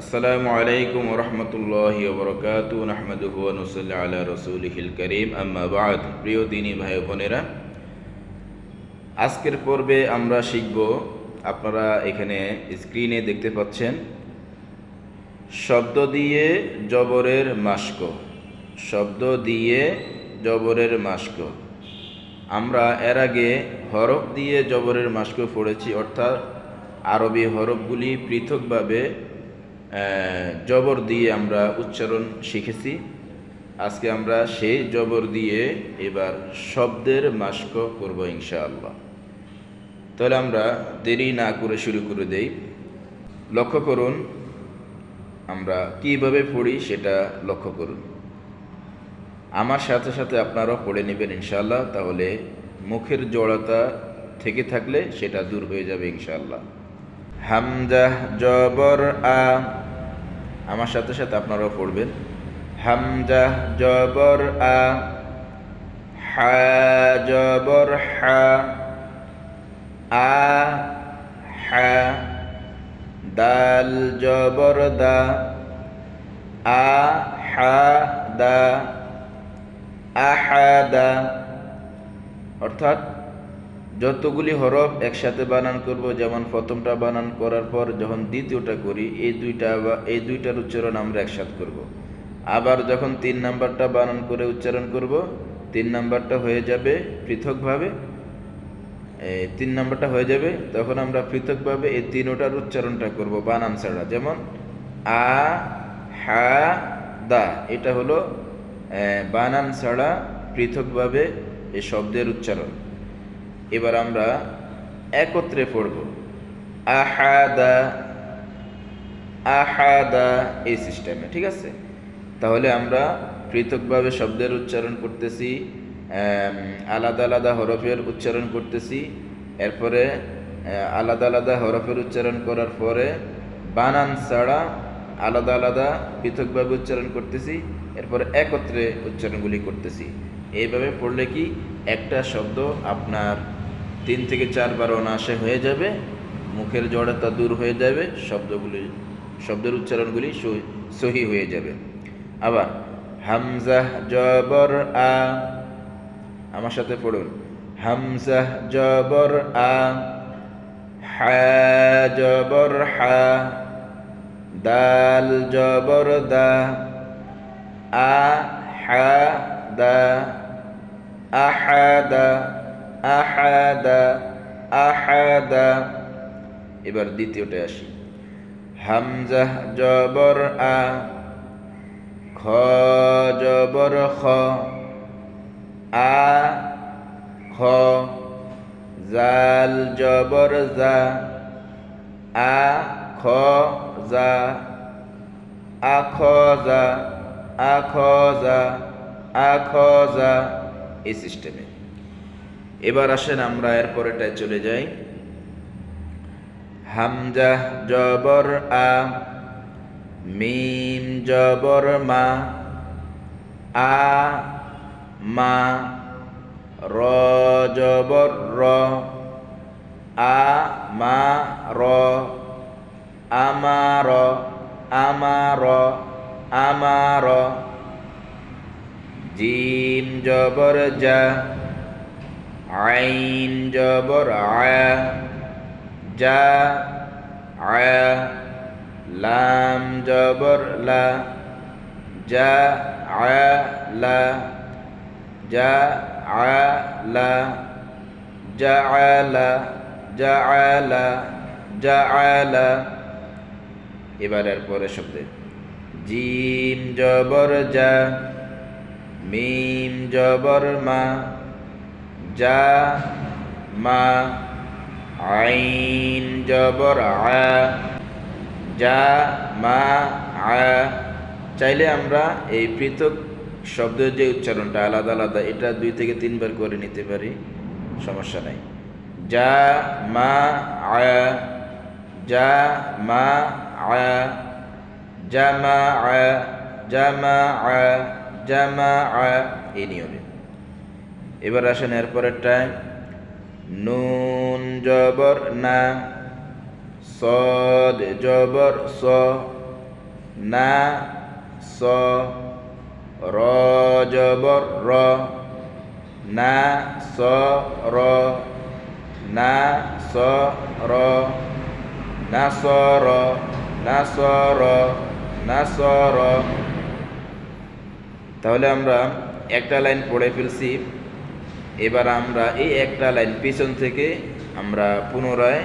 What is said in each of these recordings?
আসসালামু আলাইকুম রহমতুল্লাহ বরকাত নাহমাদুহু ওয়া নুসাল্লি আলা রাসূলিহিল কারীম, আম্মা বাদ। প্রিয় দিনী ভাই বোনেরা, আজকের পর্বে আমরা শিখব, আপনারা এখানে স্ক্রিনে দেখতে পাচ্ছেন, শব্দ দিয়ে জবরের মাস্ক। শব্দ দিয়ে জবরের মাস্ক। আমরা এর আগে হরফ দিয়ে জবরের মাস্ক পড়েছি, অর্থাৎ আরবি হরফগুলি পৃথকভাবে জবর দিয়ে আমরা উচ্চারণ শিখেছি। আজকে আমরা সেই জবর দিয়ে এবার শব্দের মাস্ক করব ইনশাআল্লাহ। তাহলে আমরা দেরি না করে শুরু করে দেই। লক্ষ্য করুন, আমরা কীভাবে পড়ি সেটা লক্ষ্য করুন। আমার সাথে সাথে আপনারাও পড়ে নেবেন ইনশাআল্লাহ, তাহলে মুখের জড়তা থেকে থাকলে সেটা দূর হয়ে যাবে ইনশাআল্লাহ। হামজা জবর আ আমার সাথে সাথে আপনারাও পড়বেন। হামজা জবর আ, হা জবর হা, আ, হা, দাল জবর দা, আ, হা দা আহাদা অর্থাৎ যতগুলি হরফ একসাথে বানান করব, যেমন প্রথমটা বানান করার পর যখন দ্বিতীয়টা করি, এই দুইটা এই দুইটার উচ্চারণ আমরা একসাথে করব। আবার যখন তিন নাম্বারটা বানান করে উচ্চারণ করব, তিন নাম্বারটা হয়ে যাবে পৃথকভাবে। তিন নাম্বারটা হয়ে যাবে, তখন আমরা পৃথকভাবে এই তিনোটার উচ্চারণটা করব বানান ছাড়া। যেমন, আ, হা, দা, এটা হলো বানান ছাড়া পৃথকভাবে এই শব্দের উচ্চারণ। এবার আমরা একত্রে পড়ব। আহাদা আহাদা এই সিস্টেমে, ঠিক আছে? তাহলে আমরা পৃথকভাবে শব্দের উচ্চারণ করতেছি আলাদা আলাদা হরফের উচ্চারণ করতেছি, এরপরে আলাদা আলাদা হরফের উচ্চারণ করার পরে বানান ছাড়া আলাদা আলাদা পৃথকভাবে উচ্চারণ করতেছি, এরপরে একত্রে উচ্চারণগুলি করতেছি। এইভাবে পড়লে কি একটা শব্দ আপনার তিন থেকে চারবার অনায়াসে হয়ে যাবে, মুখের জড়তা দূর হয়ে যাবে, শব্দগুলি, শব্দের উচ্চারণগুলি সহি- হয়ে যাবে। আবার হামজা জবর আ, আমার সাথে পড়ুন। হামজা জবর আ, হা জবর হা, দাল জবর দা, আ হা দা আহাদা আহাদা আহাদা। এবার দ্বিতীয়টা আসি। হামজা জবর আ, খ জবর খ, আ, খ, জাল জবর জা, আ, খ জা আখজা আখজা আখজা এই সিস্টেমে এবার আসেন আমরা এর পরেটায় চলে যাই। হামজা জবর আ, মিম জবর মা, আ, মা, র জবর র, আ, মা, র আমার আমার আমার জিম জবর যা আইন জবর আয়া যা আয়া লাম জবর, লা যা আয়া লা যা আয়া লা যা আলা যা আলা যা আলা এবারের পরে শব্দে, জিম জবর যা মিম জবর, মা যা মা আইন জবর যা মা আ। চাইলে আমরা এই পৃথক শব্দের যে উচ্চারণটা আলাদা আলাদা, এটা দুই থেকে তিনবার করে নিতে পারি, সমস্যা নাই। যা মা আয়া যা মা আয়া জামা আয়া জামা আয়া জামা আয়া এই নিয়মে। এবার আসেন এরপরেরটায় নুন জবর না, সদ জবর স, না, স, র জবর র, না, স, র, না, স, র, না, স, র, না, স, র, না, স, র। তাহলে আমরা একটা লাইন পড়ে ফেলছি। এবার আমরা এই একটা লাইন পিছন থেকে আমরা পুনরায়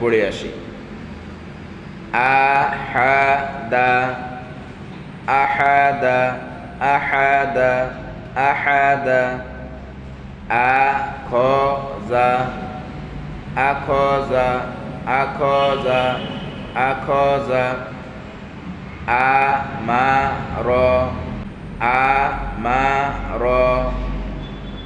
পড়ে আসি। আহাদা আহাদা আহাদা আহাদা আখজা আখজা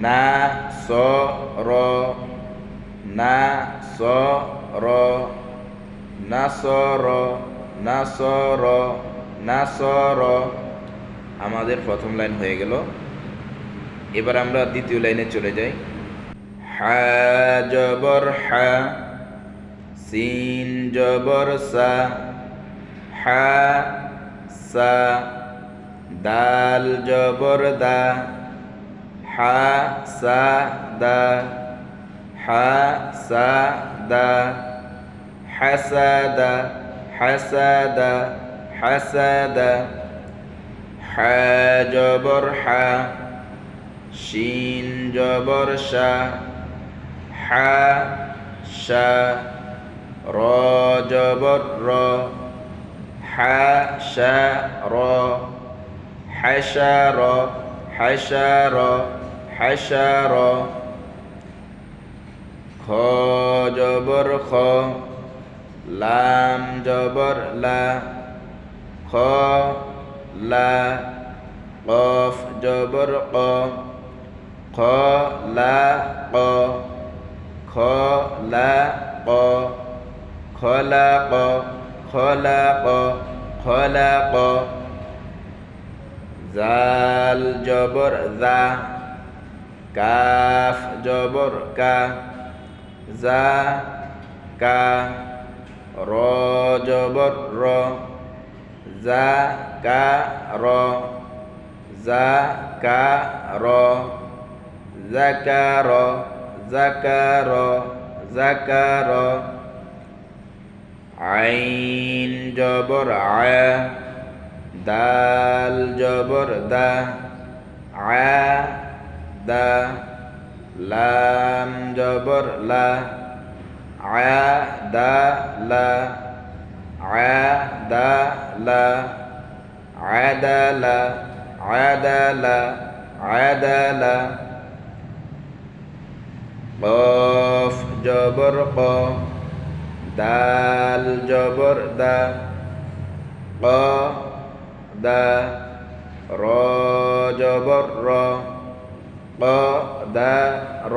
জাআলা জাআলা জাআলা জাআলা জাআলা জামাআ জামাআ জামাআ জামাআ জামাআ নাসর নাসর নাসর নাসর নাসর, আমাদের প্রথম লাইন হয়ে গেল। এবার আমরা দ্বিতীয় লাইনে চলে যাই। হা জবর হা, সিন জবর সা, হা সা, দাল জবর দা হা সা দা হা সা দা হাসাদা হাসাদা হাসাদা হা জবর হা শিন জবর শা হা শা র জবর র হা শা র হাশার হাশার হাশার খ জবর খ লাম জবর লা, খ, লা, কফ জবর ক, খ, লা, ক, খ, লা, ক খলা ক খলা ক খলা ক, জাল জবর জা কাফ জবর কা, জা কা, র জবর র, জা কা র, জা কা র জাকার জাকার জাকার আইন জবর আয়া দাল জবর দা, আ দা, লাম, জবর, লা আয়া দা, লা আয়া দা, লা আদালা আদালা আদালা কফ, জবর, ক, দাল, জবর, দা, ক, দা, র, জবর, র। দা র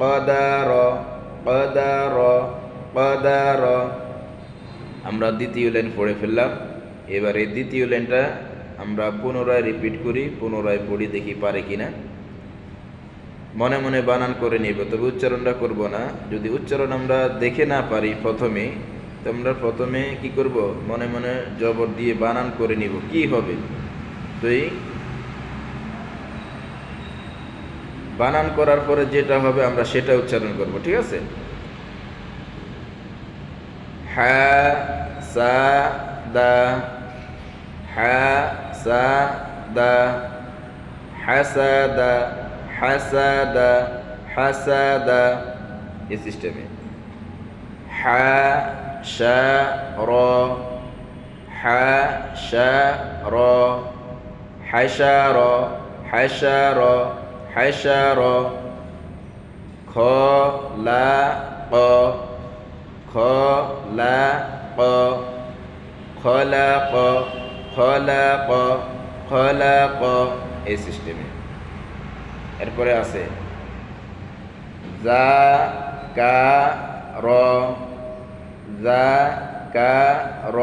কদার কদার কদার আমরা দ্বিতীয় লাইন পড়ে ফেললাম এবার দ্বিতীয় লাইনটা আমরা পুনরায় রিপিট করি পুনরায় পড়ি দেখি পারে কিনা মনে মনে বানান করে নিব তবে উচ্চারণটা করব না যদি উচ্চারণ আমরা দেখে না পারি প্রথমে তো আমরা প্রথমে কি করব মনে মনে জবর দিয়ে বানান করে নিব কি হবে এই বানান করার পরে যেটা হবে আমরা সেটা উচ্চারণ করব, ঠিক আছে? হা, সা, দা সা, দা এই সিস্টেমে। হা র হা র হাশার হাশার হাশার খ, লা, ক, খ খলাক খলাক খলাক খলাক এই সিস্টেমে এরপরে আছে যা কা র যা কা র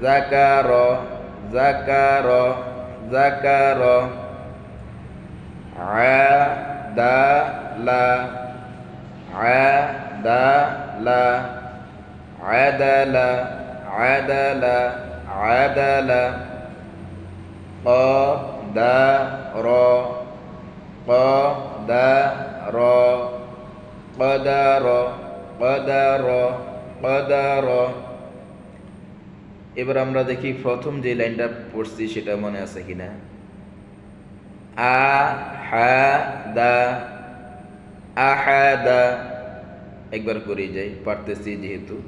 জাকার ذكر ذكر عدل عدل عدل عدل عدل قدر قدر قدر قدر قدر এবার আমরা দেখি প্রথম যে লাইনটা পড়ছি সেটা মনে আছে কিনা। আহাদা আহাদা একবার করে যাই, পারতেছি যেহেতু।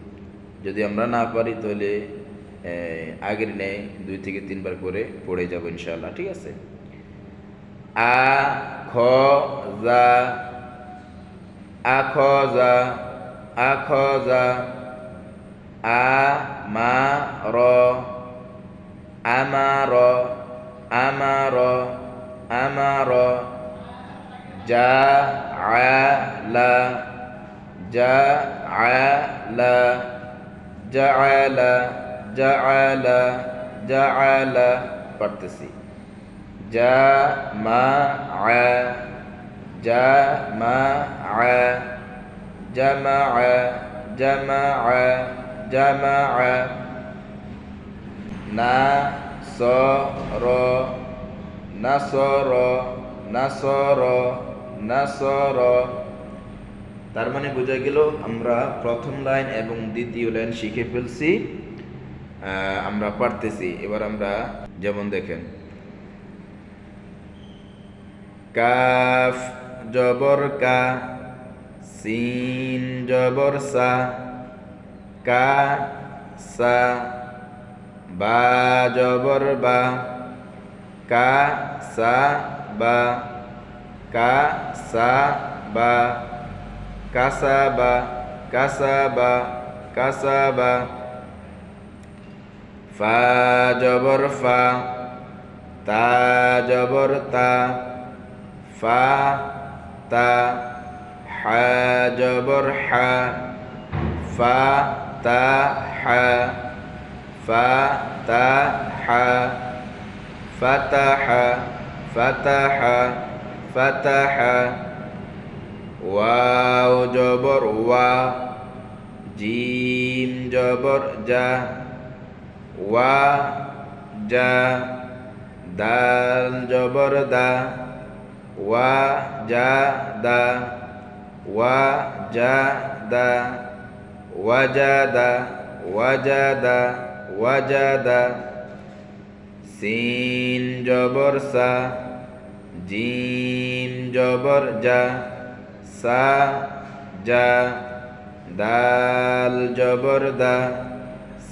যদি আমরা না পারি তাহলে আগের নেই দুই থেকে তিনবার করে পড়ে যাব ইনশাল্লাহ ঠিক আছে? আ, খ, যা, আ, খ, যা, আ, খ, যা। আমার আমার আমার আমার যা আলা যা আলা জাআলা জাআলা জাআলা পড়তেছি যা মা আ যা মা আ জামা জামা জামা নাসর নাসর নাসর নাসর তার মানে বোঝা গেল আমরা প্রথম লাইন এবং দ্বিতীয় লাইন শিখে ফেলছি আমরা পারতেছি। এবার আমরা যেমন দেখেন, কাফ জবর কা, সিন জবর সা কা সা বা জবর বা কা সা বা কা সা বা কাসাবা কাসাবা কাসাবা ফা জবর ফা তা জবর তা ফা তা হা জবর হা ফা فتح فتح فتح فتح فتح واو جبر وا جيم جبر جا وا جا دال جبر دا وا جا دا وا جا دا ওয়াজাদা ওয়াজাদা ওয়াজাদা সিন জবর সা জিম জবর যা সা যা দাল জবর দা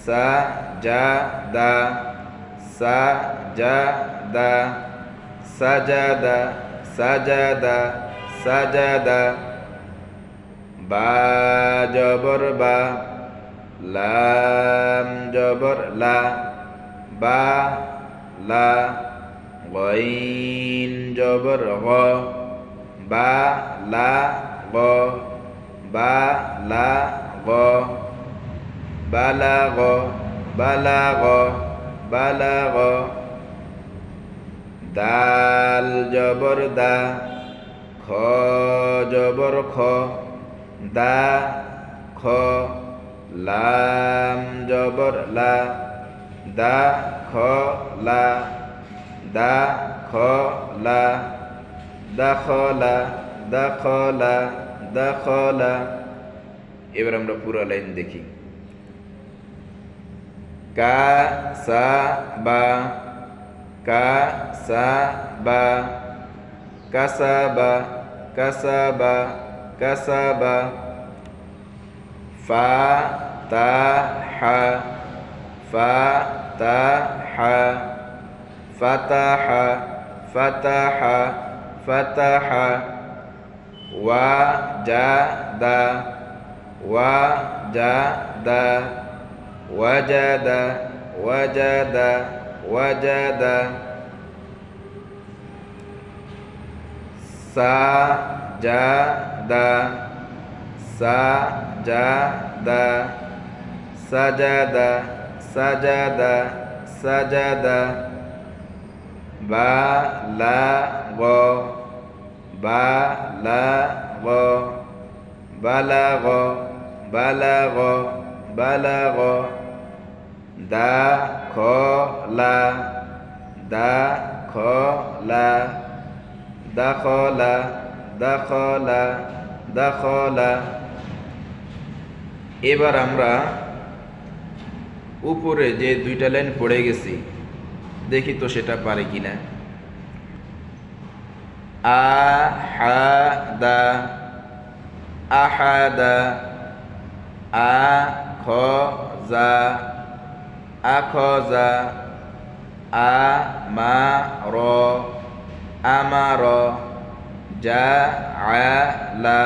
সা যা দা সা যা দা সাজাদা সাজাদা সাজাদা বা জবর বা, লাম জবর লা, বা, লা, গইন জবর গ, বা, লা, গ, বা, লা, গ, বালাগ বালাগ বালাগ, দাল জবর দা, খ জবর খ। দা, খ, লাম, জবর, লা। দা, খ, লা। দা, খ, লা। দাখলা দাখলা দাখলা এবার আমরা পুরো লাইন দেখি। কা, সা, বা। কা, সা, বা। কাসাবা কাসাবা কাসাবা ফা তা হা ফা তা হা ফাতাহা ফাতাহা ফাতাহা ওয়াজাদা ওয়া জা, দা ওয়াজাদা ওয়াজাদা ওয়াজাদা সাজাদা সাজাদা সাজাদা সাজাদা সাজাদা বালাগ বালাগ বালাগ বালাগ বালাগ দাখলা দাখলা দাখলা দাখলা দাখলা। এবার আমরা উপরে যে দুইটা লাইন পড়ে গেছি, দেখি তো সেটা পারে কি কিনা আহাদা আহাদা আখজা আখজা আমার আমার জাআলা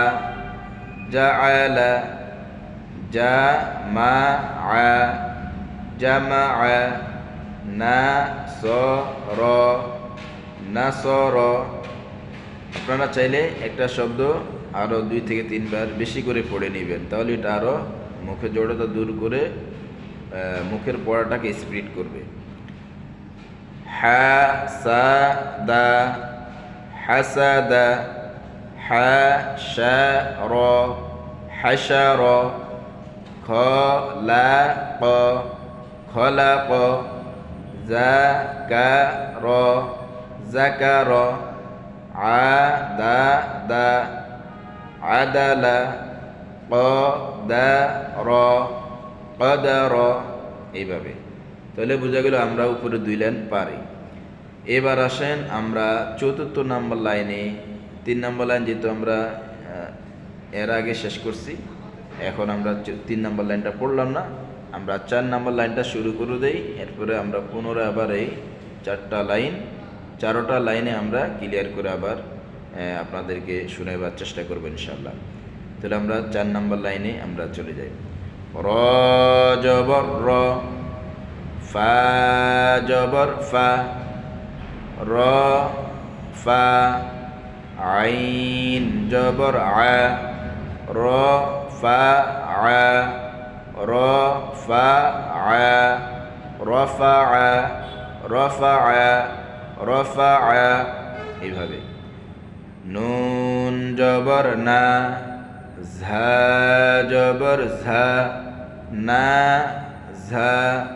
জাআলা জামাআ জামাআ নাসর নাসর আপনারা চাইলে একটা শব্দ আরও দুই থেকে তিনবার বেশি করে পড়ে নেবেন। তাহলে এটা আরও মুখে জড়তা দূর করে মুখের পড়াটাকে স্প্রিড করবে। হাসাদা হাসাদা হাশার হাশার খলাক খলাক জাকার জাকার আদাদা আদালা কদার কদার এইভাবে তাহলে বোঝা গেল আমরা উপরে দুই লাইন পারি। এবার আসেন আমরা চতুর্থ নম্বর লাইনে, তিন নম্বর লাইন যেহেতু আমরা এর আগে শেষ করছি, এখন আমরা তিন নম্বর লাইনটা পড়লাম না, আমরা চার নম্বর লাইনটা শুরু করে দেই, এরপরে আমরা পুনরায় আবার এই চারটা লাইন, চারোটা লাইনে আমরা ক্লিয়ার করে আবার আপনাদেরকে শুনেবার চেষ্টা করব ইনশাল্লাহ তাহলে আমরা চার নম্বর লাইনে আমরা চলে যাই। র জবর র ফা জবর ফা র, ফা, আইন, জবর, আ, র, ফা, আ, র, ফা, আ, রফা আ রফা আ রফা, আ, এইভাবে। নুন জবর না, ঝা জবর ঝা, না, ঝা,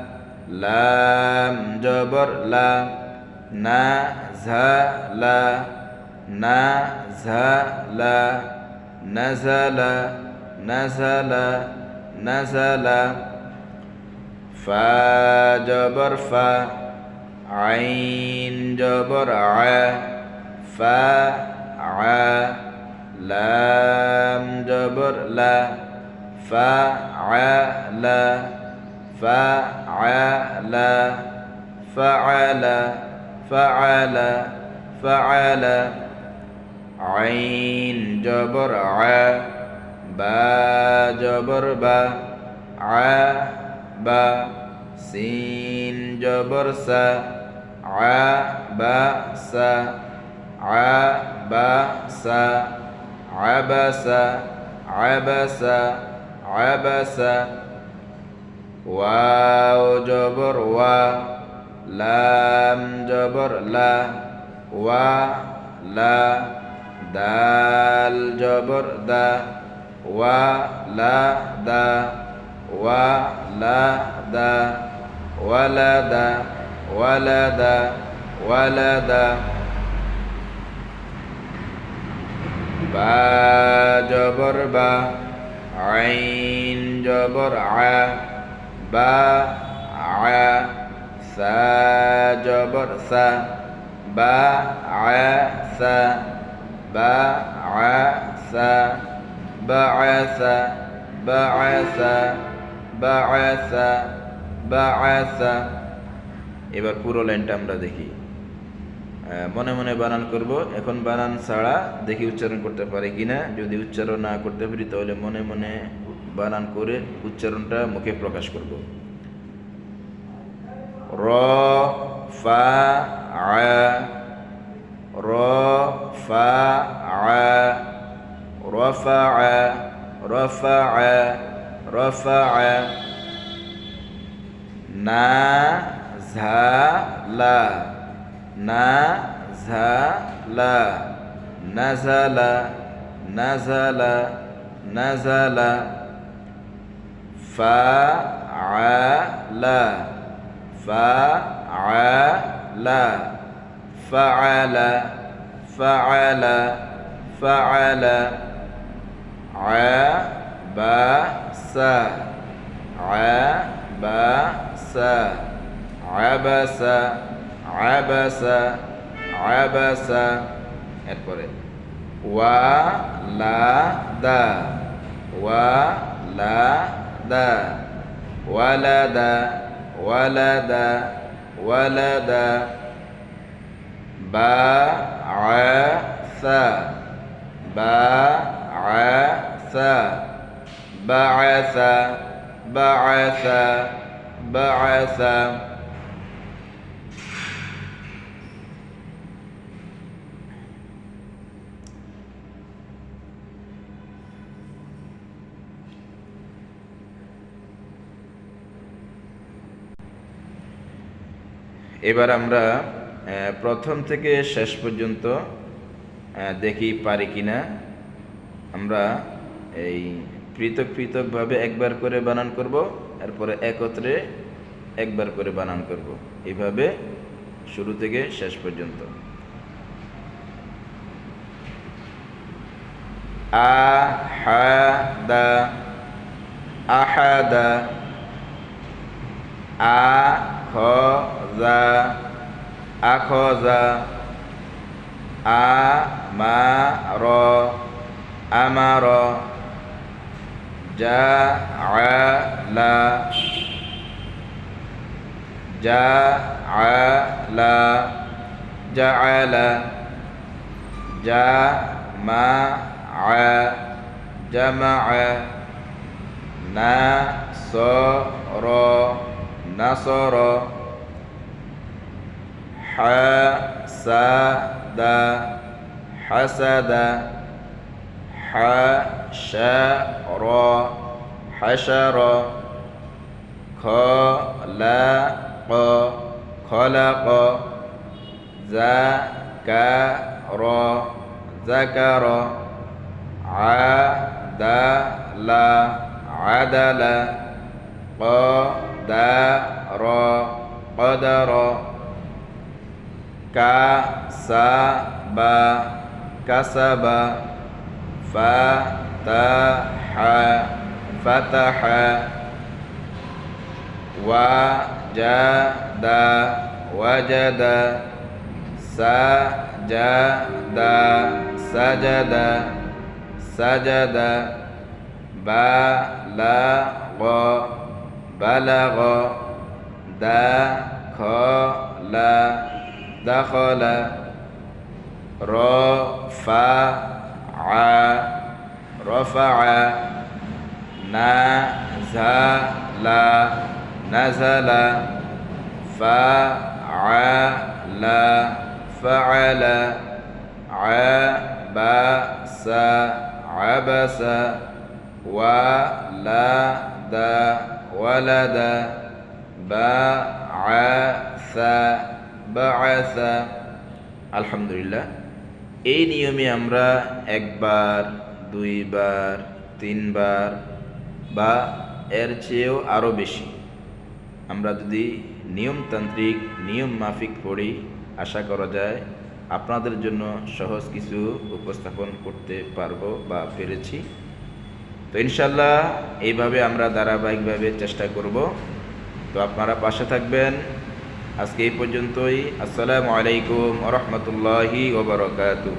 লাম জবর লা نزل نزل نزل نزل نزل. فا جبر فا عين جبر ع فا ع لام جبر لا ل فعل فعل, فعل فعل فعل. عين جبر ع با جبر با ع با سين جبر سا ع با سا ع با سا عبس عبس عبس. واو جبر وا লাম জবর লা ওয়া লা দাল জবর দা ওয়া লা দা ওয়া লা দা ওয়ালা দা ওয়ালা দা ওয়ালা দা বা জবর বা আইন জবর আ বা আ সা জবর সা বা আ সা বা আ সা বা আ সা বা আ সা বা সা বা আ সা এবার পুরো লাইনটা আমরা দেখি। মনে মনে বানান করব। এখন বানান ছাড়া দেখি উচ্চারণ করতে পারি কিনা। যদি উচ্চারণ না করতে পারি, তাহলে মনে মনে বানান করে উচ্চারণটা মুখে প্রকাশ করব। رفع رفع رفع رفع رفع نزل نزل نزل نزل نزل فعل فعل فعل فعل فعل عبس عبس عبس عبس عبس এরপরে ওয়ালাদা ওয়ালাদা ওয়ালাদা ولد ولد بعث بعث بعث بعث بعث এবার আমরা প্রথম থেকে শেষ পর্যন্ত দেখি পারি কিনা। আমরা এই পৃথক পৃথকভাবে একবার করে বানান করব, এরপরে একত্রে একবার করে বানান করব। এইভাবে শুরু থেকে শেষ পর্যন্ত। আহাদা আহাদা আখযা আখযা আমার আমার জাআলা জাআলা জাআলা জামাআ জামাআ নাসর نصر حسد. حسد حشر. حشر خلق. خلق ذكر ذكر عدل عدل. قال dara qadara. Kasaba kasaba fataha fataha wajada wajada sajada sajada sajada ba بلغ دخل دخل رفع رفع نزل نزل فعل فعل عبس عبس ولد ولد بعث بعث আলহামদুলিল্লাহ এই নিয়মে আমরা একবার দুইবার তিনবার বা এর চেয়েও আরও বেশি আমরা যদি নিয়মতান্ত্রিক নিয়ম মাফিক পড়ি আশা করা যায় আপনাদের জন্য সহজ কিছু উপস্থাপন করতে পারবো বা পেরেছি তো ইনশাল্লাহ এইভাবে আমরা ধারাবাহিকভাবে চেষ্টা করব। তো আপনারা পাশে থাকবেন। আজকে এই পর্যন্তই। আসসালামু আলাইকুম রহমতুল্লাহি ওবরকাতু